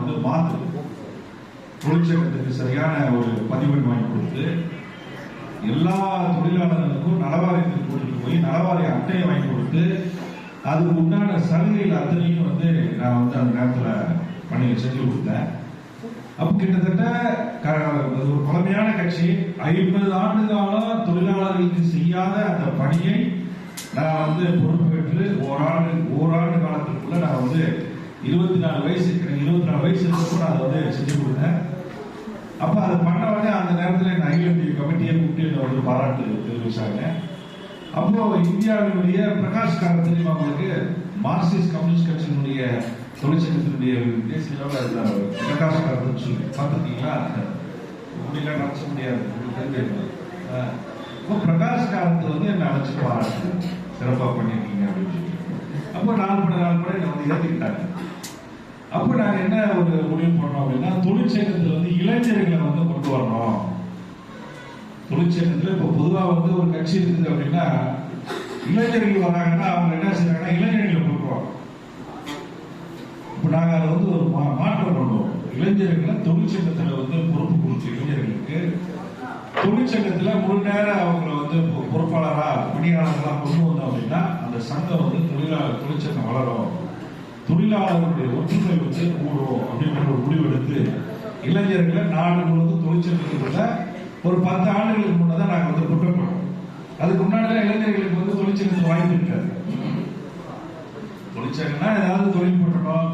வந்து மாற்று தொழிற்சங்கத்துக்கு சரியான ஒரு பதிவெண் வாங்கி கொடுத்து எல்லா தொழிலாளர்களுக்கும் நலவாரியத்துக்கு கூட்டிட்டு போய் நலவாரிய அட்டையை வாங்கி கொடுத்து அதுக்கு உண்டான சலுகைகள் அத்தனையும் வந்து நான் வந்து அந்த நேரத்தில் பணியை செஞ்சு கொடுத்தேன். அப்போ கிட்டத்தட்ட க- ஒரு பழமையான கட்சி. ஐம்பது ஆண்டு காலம் தொழிலாளர்களுக்கு செய்யாத அந்த பணியை நான் வந்து பொறுப்பேற்று ஓராண்டு ஓராண்டு காலத்திற்குள்ள நான் வந்து இருபத்தி நாலு வயசு இருபத்தி நாலு வயசு இருக்கப்போ நான் அதை வந்து செஞ்சு கொடுத்தேன் அப்ப அதை பண்ண உடனே அந்த நேரத்தில் இந்த அகில இந்திய கமிட்டியை கூப்பிட்டு என்னை வந்து பாராட்டு தெரிவிச்சாங்க. அப்போ இந்தியாவினுடைய பிரகாஷ் காரத் அவங்களுக்கு மார்க்சிஸ்ட் கம்யூனிஸ்ட் கட்சியினுடைய தொழிற்சங்கத்தினுடைய தேசிய அளவில் பிரகாஷ் காரத்னு சொல்லி பார்த்துருக்கீங்களா? இப்படிலாம் நடத்த முடியாது. இப்போ பிரகாஷ் காலத்தில் வந்து என்னை அழைச்சி பாராட்டு சிறப்பாக பண்ணியிருக்கீங்க அப்படின்னு சொல்லி. அப்போ நாள் பட நாள் பட என்னை வந்து இறந்துக்கிட்டாங்க அப்போ நாங்கள் என்ன ஒரு முடிவு பண்ணோம் அப்படின்னா தொழிற்சங்கத்தில் வந்து இளைஞர்களை வந்து கொண்டு வரணும். தொழிற்சங்கத்தில் இப்போ பொதுவாக வந்து ஒரு கட்சி இருக்குது அப்படின்னா இளைஞர்கள் வராங்கன்னா அவங்க என்ன செய்யறாங்கன்னா இளைஞர்களை கொடுக்குறோம் இப்போ நாங்கள் அதை வந்து ஒரு மா- மாற்றம் பண்ணுவோம். இளைஞர்களை தொழிற்சங்கத்தில் வந்து பொறுப்பு கொடுத்து இளைஞர்களுக்கு தொழிற்சங்கத்தில் முழு நேரம் அவங்களை வந்து பொ- பணியாளர்களாக கொண்டு வந்தோம் அப்படின்னா அந்த சங்கம் வந்து தொழிலாளர் தொழிற்சங்கம் வளரும். தொழிலாளர்களுடைய ஒற்றுமை வந்து கூடும் அப்படின்ற ஒரு முடிவெடுத்து இளைஞர்களை நாடு முழுவதும் தொழிற்சங்கத்துக்குள்ள ஒரு பத்து ஆண்டுகளுக்கு முன்னதான் நாங்கள் வந்து குற்றம் அதுக்கு முன்னாடி இளைஞர்களுக்கு வந்து தொழிற்சங்கத்துக்கு வாய்ப்பு இருக்காது. தொழிற்சங்கம்னா ஏதாவது தொழில் பண்ணணும்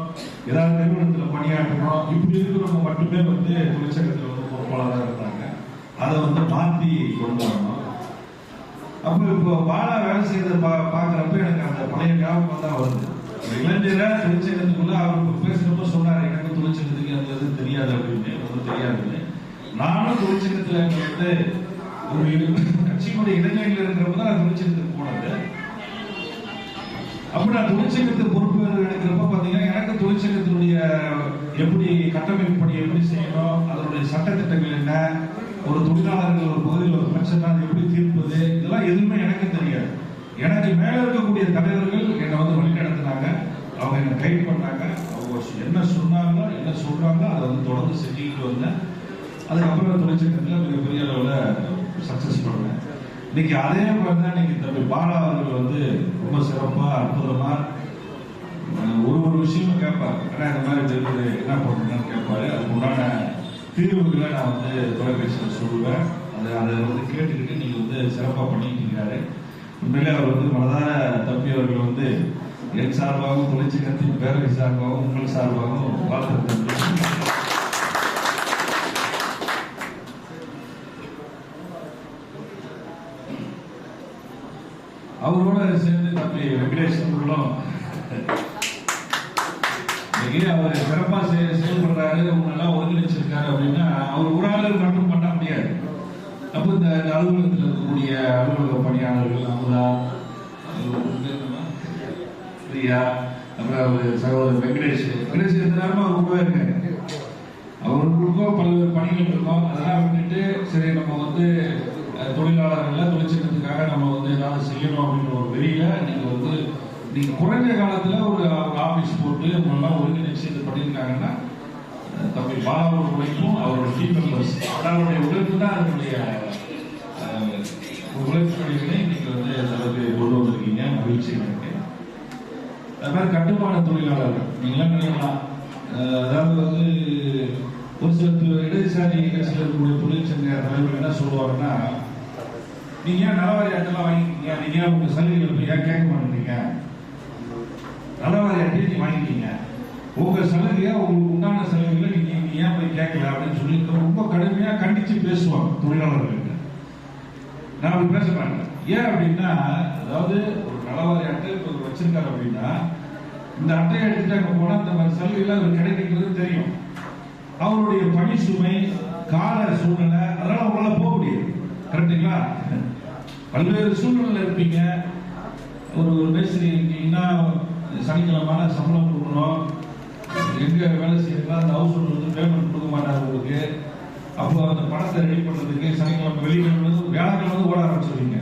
ஏதாவது நிறுவனத்தில் பணியாற்றணும். இப்படி இருக்கிறவங்க மட்டுமே வந்து தொழிற்சங்கத்தில் வந்து பொறுப்பாளராக இருந்தாங்க. அதை வந்து மாற்றி கொண்டு வரணும். அப்போ இப்போ பாலா வேலை செய்யறத பா பார்க்குறப்ப எனக்கு அந்த பழைய ஞாபகம் தான் வருது. ஒரு இளைஞரை தொழிற்சங்கத்துக்குள்ள அவர் பேசுறப்ப சொன்னார் எனக்கு தொழிற்சங்கத்துக்கு அந்த இது தெரியாது அப்படின்னு. ஒன்றும் தெரியாதுன்னு. நானும் தொழிற்சங்கத்தில் எனக்கு வந்து ஒரு கட்சியினுடைய இளைஞர்கள் இருக்கிறப்ப தான் நான் தொழிற்சங்கத்துக்கு போனது. அப்ப நான் தொழிற்சங்கத்து பொறுப்பு எடுக்கிறப்ப பாத்தீங்கன்னா எனக்கு தொழிற்சங்கத்தினுடைய எப்படி கட்டமைப்பு பணி எப்படி செய்யணும் அதனுடைய சட்டத்திட்டங்கள் என்ன ஒரு தொழிலாளர்கள் ஒரு பகுதியில் ஒரு பிரச்சனை எப்படி தீர்ப்பது? இதெல்லாம் எதுவுமே எனக்கு தெரியாது. எனக்கு மேல இருக்கக்கூடிய தலைவர்கள் என்னை வந்து வழிநடத்தினாங்க. அவங்க என்னை கைட் பண்ணாங்க. அவங்க என்ன சொன்னாங்களோ என்ன சொல்கிறாங்களோ அதை வந்து தொடர்ந்து செஞ்சுக்கிட்டு வந்தேன். அதுக்கப்புறம் தொழிற்சங்கத்தில் மிகப்பெரிய அளவில் சக்ஸஸ் பண்ணேன். இன்னைக்கு அதே மாதிரி தான் இன்னைக்கு தம்பி பாலா அவர்கள் வந்து ரொம்ப சிறப்பாக அற்புதமாக ஒரு ஒரு விஷயமும் கேட்பார். ஏன்னா இந்த மாதிரி இருக்குது என்ன பண்ணுங்கன்னு கேட்பாரு. அதுக்கு உண்டான தீர்வுகளை நான் வந்து தொலைபேசியில் சொல்லுவேன். அதை அதை வந்து கேட்டுக்கிட்டு நீங்கள் வந்து சிறப்பாக பண்ணிட்டு இருக்காரு உண்மையிலே அவர் வந்து மனதார தப்பியவர்கள் வந்து என் சார்பாகவும் தொழிற்சங்கத்தின் பேரவை சார்பாகவும் உங்கள் சார்பாகவும் வாழ்த்து அவரோட சேர்ந்து தம்பி வெங்கடேஷ் அவர்களும் இன்னைக்கு அவர் சிறப்பா செய- செயல்படுறாரு அவங்க எல்லாம் ஒருங்கிணைச்சிருக்காரு அப்படின்னா அவர் ஒரு ஆளு மட்டும் பண்ண முடியாது அப்போ இந்த அலுவலகத்தில் இருக்கக்கூடிய அலுவலக பணியாளர்கள் அமுதா பிரியா அப்புறம் அவர் சகோதரர் வெங்கடேஷ். வெங்கடேஷ் எந்த அவங்க அவர் கூடவே இருக்காரு அவர்களுக்கும் பல்வேறு பணிகள் இருக்கும். அதெல்லாம் விட்டுட்டு சரி நம்ம வந்து தொழிலாளர்கள் தொழிற்சங்கத்துக்காக நம்ம வந்து ஏதாவது செய்யணும் அப்படின்ற ஒரு வெளியில நீங்க வந்து நீங்க குறைந்த காலத்துல ஒரு ஒரு ஆபீஸ் போட்டு உங்களெல்லாம் ஒருங்கிணைச்சு இது பண்ணியிருக்காங்கன்னா அவருடைய தம்பி உழைப்பும் அவருடைய டீம் மெம்பர்ஸ் அவருடைய உழைப்பு தான் அதனுடைய அஹ், இன்னைக்கு வந்து அளவுக்கு கொண்டு வந்திருக்கீங்க. மகிழ்ச்சி எனக்கு. அது மாதிரி கட்டுமான தொழிலாளர்கள் நீங்களாம் நினைக்கலாம். அதாவது வந்து ஒரு சில இடதுசாரி கட்சியில் இருக்கக்கூடிய தொழிற்சங்க தலைவர்கள் என்ன சொல்லுவாங்கன்னா நீங்க ஏன் நலவாரி அட்டெல்லாம் வாங்கிக்கீங்க நீங்க ஏன் உங்க சலுகைகள் போய் ஏன் கேட்க மாட்டேங்கிறீங்க நலவாரி அட்டையை நீங்க வாங்கிக்கீங்க உங்க சலுகையா உங்களுக்கு உண்டான சலுகைகளை நீங்க ஏன் போய் கேட்கல அப்படின்னு சொல்லி ரொம்ப கடுமையா கண்டிச்சு பேசுவாங்க தொழிலாளர்கள்ட்ட. நான் அப்படி பேச மாட்டேன் ஏன் அப்படின்னா அதாவது ஒரு நலவாரி அட்டை இப்போ வச்சிருக்காரு அப்படின்னா இந்த அட்டையை எடுத்துட்டு அங்க போனா இந்த மாதிரி சலுகைகள் அவர் கிடைக்கிறது தெரியும். அவருடைய பணி சுமை கால சூழ்நிலை அதெல்லாம் அவங்களால போக முடியாது. கரெக்டுங்களா பல்வேறு சூழ்நிலையில் இருப்பீங்க. ஒரு ஒரு மேஸ்திரி இருக்கீங்கன்னா சனிக்கிழமான சம்பளம் கொடுக்கணும். எங்கே வேலை செய்யலாம் அந்த ஹவுஸ் ஓனர் வந்து பேமெண்ட் கொடுக்க மாட்டார் உங்களுக்கு. அப்போ அந்த பணத்தை ரெடி பண்ணுறதுக்கு சனிக்கிழமை வெளிக்கிழமை வந்து வியாழக்கிழமை வந்து ஓட ஆரம்பிச்சிருவீங்க.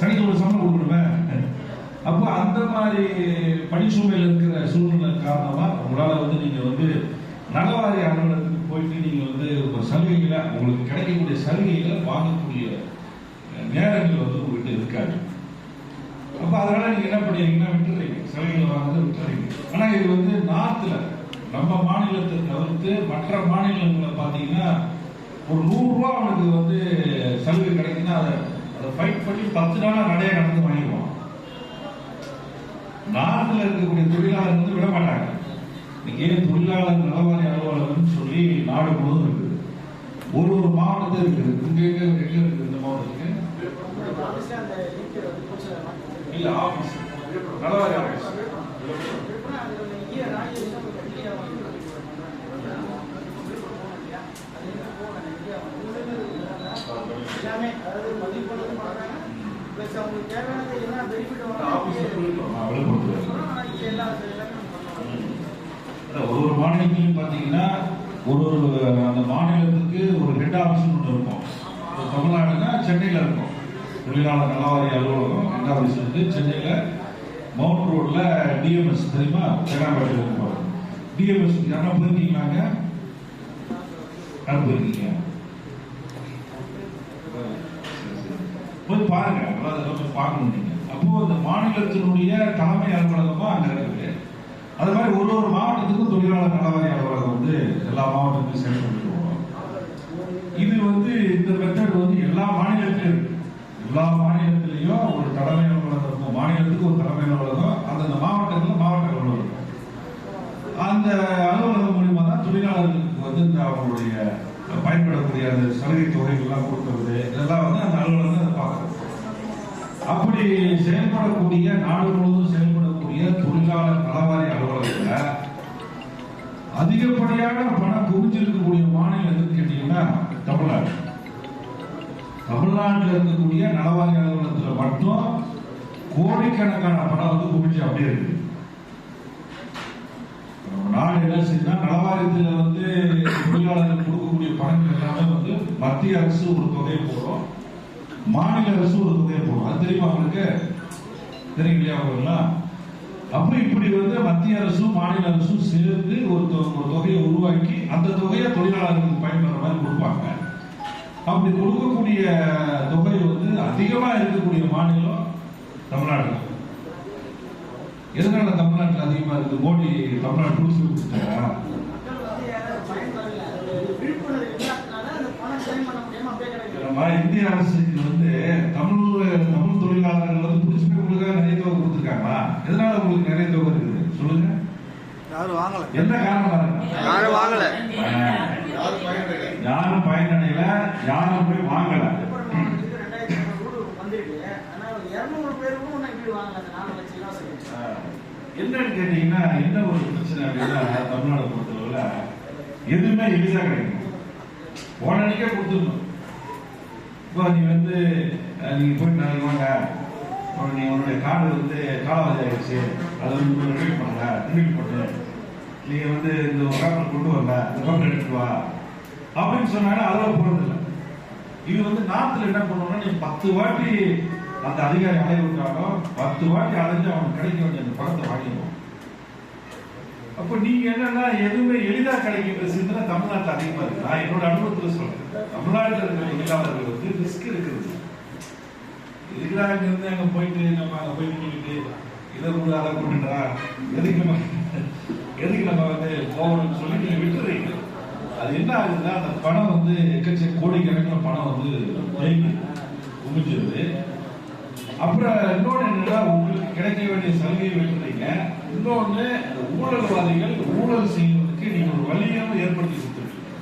சனிக்கிழமை சம்பளம் கொடுக்கணுமே? அப்போ அந்த மாதிரி பணி பணிச்சுமையில் இருக்கிற சூழ்நிலை காரணமா உங்களால் வந்து நீங்கள் வந்து நலவாரி அலுவலகத்துக்கு போயிட்டு நீங்கள் வந்து ஒரு சலுகைகளை உங்களுக்கு கிடைக்கக்கூடிய சலுகைகளை வாங்கக்கூடிய நேரங்கள் வந்து உங்ககிட்ட இருக்காது. அப்போ அதனால நீங்க என்ன பண்ணுவீங்கன்னா விட்டுறீங்க. சலுகைகளை வாங்குறத விட்டுறீங்க. ஆனால் இது வந்து நார்த்தில் நம்ம மாநிலத்தை தவிர்த்து மற்ற மாநிலங்களை பார்த்தீங்கன்னா ஒரு நூறு ரூபா அவனுக்கு வந்து சலுகை கிடைக்குன்னா அதை அதை ஃபைட் பண்ணி பத்து நாளா நடைய நடந்து வாங்கிடுவான். நாட்டில் இருக்கக்கூடிய தொழிலாளர் வந்து விட மாட்டாங்க. இங்கே தொழிலாளர் நலவாரி அலுவலகம்னு சொல்லி நாடு முழுவதும் இருக்குது. ஒரு ஒரு மாவட்டத்தில் இருக்குது. இங்க எங்க எங்க இருக்குது இந்த மாவட்டத்துக்கு? இல்ல ஆபீஸ் நலவாரி ஆபீஸ் எல்லாமே அதாவது அவங்களுக்கு தேவையானது என்ன பெனிஃபிட் எல்லா ஒரு ஒரு மாநிலத்திலும் பார்த்தீங்கன்னா ஒரு ஒரு அந்த மாநிலத்துக்கு ஒரு ஹெட் ஆஃபீஸ் ஒன்று இருக்கும். தமிழ்நாடுனா சென்னையில் இருக்கும். தொழிலாளர் நலவாரி அலுவலகம் ஹெட் ஆஃபீஸ் வந்து சென்னையில் மவுண்ட் ரோட்ல டிஎம்எஸ் தெரியுமா? சென்னாம்பேட்டையில் இருக்கும்? டிஎம்எஸ் யாரா போயிருக்கீங்களாங்க யார் போயிருக்கீங்க போய் பாருங்க அதை அதெல்லாம் பார்க்கணும் நீங்க அப்போ இந்த மாநிலத்தினுடைய தலைமை அலுவலகமா அங்க இருக்குது அது மாதிரி ஒரு ஒரு மாவட்டத்துக்கும் தொழிலாளர் நலவாரி அலுவலகம் வந்து எல்லா மாவட்டத்துக்கும் செயல்பட்டு வரும் இது வந்து இந்த மெத்தட் வந்து எல்லா மாநிலத்திலும் இருக்கு எல்லா மாநிலத்திலையும் ஒரு தலைமை அலுவலகம் இருக்கும் மாநிலத்துக்கு ஒரு தலைமை அலுவலகம் அந்தந்த மாவட்டத்தில் மாவட்ட அலுவலகம் இருக்கும். அந்த அலுவலகம் மூலியமா தான் தொழிலாளர்களுக்கு வந்து இந்த அவங்களுடைய பயன்படக்கூடிய அந்த சலுகை தொகைகள்லாம் கொடுக்கறது இதெல்லாம் வந்து அந்த அலுவலகம் அதை பார்க்கறது. அப்படி செயல்படக்கூடிய நாடு முழுவதும் செயல்படக்கூடிய தொழிலாளர் நலவாரி அலுவலகத்துல அதிகப்படியான பணம் குவிஞ்சிருக்கக்கூடிய மாநிலம் எதுன்னு கேட்டீங்கன்னா தமிழ்நாடு. தமிழ்நாட்டில் இருக்கக்கூடிய நலவாரி அலுவலகத்துல மட்டும் கோடிக்கணக்கான பணம் வந்து குவிஞ்சு அப்படியே இருக்கு நாடு என்ன செய்யுதுன்னா நலவாரியத்தில் வந்து தொழிலாளர்கள் கொடுக்கக்கூடிய பணங்கள் எல்லாமே வந்து மத்திய அரசு ஒரு தொகையை போடும் மாநில அரசு ஒரு தொகையை போடும் அது தெரியுமா அவங்களுக்கு தெரியும் இல்லையா அவங்கெல்லாம் இப்படி வந்து மத்திய அரசும் மாநில அரசும் சேர்ந்து ஒரு தொ- ஒரு தொகையை உருவாக்கி அந்த தொகையை தொழிலாளர்களுக்கு பயன்படுற மாதிரி கொடுப்பாங்க. அப்படி கொடுக்கக்கூடிய தொகை வந்து அதிகமாக இருக்கக்கூடிய மாநிலம் தமிழ்நாடு எதனால தமிழ்நாட்டில் அதிகமா இருக்கு மோடி தமிழ்நாடு புதுசு கொடுத்துட்டாரா? நம்ம இந்திய அரசுக்கு வந்து தமிழ் தமிழ் தொழிலாளர்கள் வந்து பிடிச்சி போய் உங்களுக்காக நிறைய தொகை கொடுத்துருக்காங்களா? எதனால உங்களுக்கு நிறைய தொகை இருக்குது? சொல்லுங்க. யாரும் வாங்கல. என்ன காரணமா இருக்கு? யாரும் வாங்கல. யாரும் பயனடையல யாரும் போய் வாங்கல. இருநூறு பேருக்கும் வீடு வாங்கல அந்த நாலு லட்சம் இலவசம் ஆஹ், என்னன்னு கேட்டீங்கன்னா என்ன ஒரு பிரச்சனை அப்படின்னா தமிழ்நாடு பொறுத்தளவுல எதுவுமே எளிதா கிடைக்கும் உடனடிக்கே கொடுத்துடணும். இப்போ நீ வந்து நீங்கள் நீங்க போய் நாளைக்கு வாங்க. நீ உன்னுடைய கார்டு வந்து காலாவதி ஆயிடுச்சு. அதை வந்து ரிப்பீட் பண்ணுங்க. ரிப்பீட் பண்ணு. நீங்க வந்து இந்த பேப்பர் கொண்டு வரல இந்த பேப்பர் எடுத்துட்டு வா. அப்படின்னு சொன்னாங்கன்னா அதெல்லாம் போறதில்லை. இது வந்து நாட்டுல என்ன பண்ணுவோம்னா நீ பத்து வாட்டி அந்த அதிகாரி அலைய பத்து வாட்டி அலைஞ்சு அவனுக்கு கிடைக்க வேண்டிய அந்த பணத்தை வாங்கிடுவோம். அப்போ நீங்க என்னன்னா எதுவுமே எளிதா கிடைக்கின்ற சிந்தனை தமிழ்நாட்டில் அதிகமா இருக்கு. நான் என்னோட அனுபவத்துல சொல்றேன். தமிழ்நாட்டில் இருக்கிற தொழிலாளர்கள் வந்து ரிஸ்க் இருக்குது. இதுக்குடா இங்க இருந்து அங்க போயிட்டு நம்ம அங்க போய் நின்றுட்டு இதை கூட அதை கொண்டுடா எதுக்கு நம்ம எதுக்கு நம்ம வந்து போகணும்னு சொல்லி நீங்க விட்டுறீங்க. அது என்ன ஆகுதுன்னா அந்த பணம் வந்து எக்கச்சக்க கோடிக்கணக்கில் பணம் வந்து தேங்கி குமிஞ்சிருது அப்புறம் இன்னொன்று என்னன்னா உங்களுக்கு கிடைக்க வேண்டிய சலுகையை விட்டுறீங்க. இன்னொன்று அந்த ஊழல்வாதிகள் ஊழல் செய்வதற்கு நீங்க ஒரு வழியும் ஏற்படுத்தி கொடுத்துருக்கீங்க.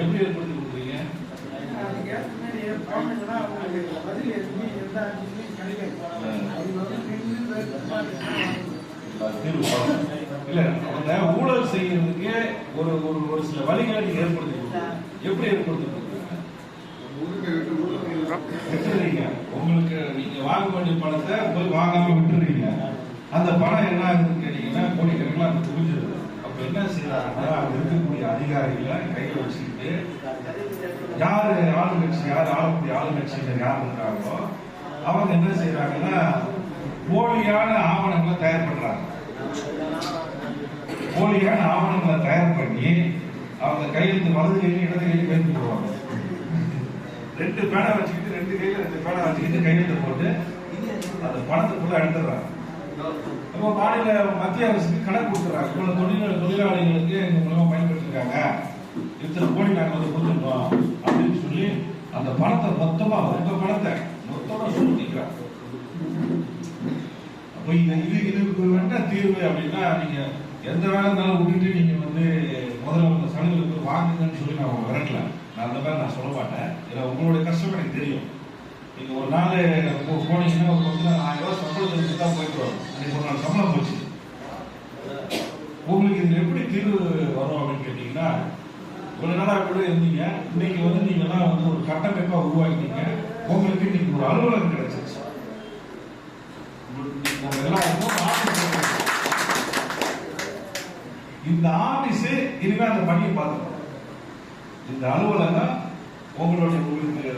எப்படி ஏற்படுத்தி கொடுக்குறீங்க. இல்ல அவங்க ஊழல் செய்யறதுக்கு ஒரு ஒரு சில வழிகளை ஏற்படுத்தி. எப்படி ஏற்படுத்தி கொடுக்குறீங்க விட்டுறீங்க உங்களுக்கு நீங்க வாங்க வேண்டிய பணத்தை போய் வாங்காம விட்டுறீங்க. அந்த பணம் என்ன ஆகுதுன்னு கேட்டீங்கன்னா கோடிக்கணக்கில் அந்த குவிஞ்சிருது அப்ப என்ன செய்யறாங்கன்னா அங்க இருக்கக்கூடிய அதிகாரிகளை கையில வச்சுக்கிட்டு யாரு ஆளுங்கட்சி யார் ஆளக்கூடிய ஆளுங்கட்சியில யார் இருக்காங்களோ அவங்க என்ன செய்யறாங்கன்னா போலியான ஆவணங்களை தயார் பண்றாங்க. போலியான ஆவணங்களை தயார் பண்ணி அவங்க கையெழுத்து வலது கையிலும் இடது கையிலும் கையெழுத்து போடுவாங்க. ரெண்டு பேனை வச்சுக்கிட்டு ரெண்டு கையில ரெண்டு பேனை வச்சுக்கிட்டு கையெழுத்து போட்டு அந்த பணத்தை ஃபுல்லா எடுத்துடுறாங்க அப்போ மாநில மத்திய அரசுக்கு கணக்கு கொடுத்துறாங்க இவ்வளவு தொழில் தொழிலாளிகளுக்கு எங்க மூலமா பயன்படுத்திருக்காங்க. இத்தனை கோடி நாங்க வந்து கொடுத்துருக்கோம் அப்படின்னு சொல்லி அந்த பணத்தை மொத்தமா ரொம்ப பணத்தை மொத்தமா சுருட்டிக்கிறாங்க அப்போ இது இது இதுக்கு வேண்டாம் தீர்வு அப்படின்னா நீங்க எந்த வேலை இருந்தாலும் விட்டுட்டு நீங்க வந்து முதல்ல உங்க சலுகைகளுக்கு வாங்குங்கன்னு சொல்லி நான் விரட்டல. நான் அந்த மாதிரி நான் சொல்ல மாட்டேன். ஏன்னா உங்களுடைய கஷ்டம் எனக்கு தெரியும். நீங்கள் ஒரு நாள் போனீங்கன்னா ஒரு பத்து நாள் ஆயிரம் ரூபாய் தெரிஞ்சு தான் போயிட்டு வரும் அன்னைக்கு ஒரு நாள் சம்பளம் போச்சு. உங்களுக்கு இதில் எப்படி தீர்வு வரும் அப்படின்னு கேட்டிங்கன்னா ஒரு நாளாக கூட இருந்தீங்க. இன்னைக்கு வந்து நீங்கள்லாம் வந்து ஒரு கட்டமைப்பாக உருவாக்கிட்டீங்க. உங்களுக்கு இன்னைக்கு ஒரு அலுவலகம் கிடைச்சிருச்சு. உங்க எல்லாருக்கும் இந்த ஆபீஸ் இனிமே அந்த பணியை பார்த்துக்கணும். இந்த அலுவலகம் உங்களுடைய உங்களுக்கு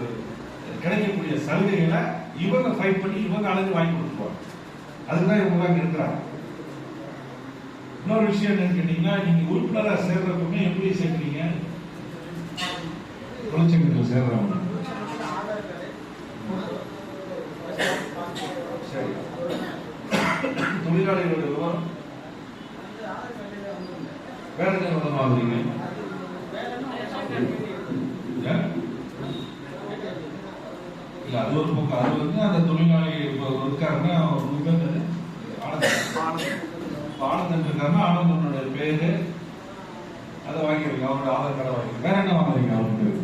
கிடைக்கக்கூடிய சலுகைகளை இவங்க ஃபைட் பண்ணி இவங்க அழைச்சு வாங்கி கொடுத்துருவாங்க. அதுதான் இவங்க அங்கே இருக்கிறாங்க. இன்னொரு விஷயம் என்னன்னு கேட்டீங்கன்னா நீங்க உறுப்பினராக சேர்றப்பமே எப்படி சேர்க்கிறீங்க? தொழிற்சங்கத்தில் சேர்றவங்க. சரி. தொழிலாளிகளுடைய விவரம். வேற என்ன விவரம் வாங்குறீங்க ஏன்? இல்ல அது ஒரு பக்கம் அது வந்து அந்த தொழிலாளி இப்போ இருக்காருன்னா அவர் முகந்தது ஆனந்தன் இப்ப ஆனந்தன் இருக்காருன்னா ஆனந்தனுடைய பேரு அதை வாங்கிருங்க அவங்களோட ஆதார் கார்டை வாங்கிருங்க வேற என்ன வாங்குறீங்க அவங்களுக்கு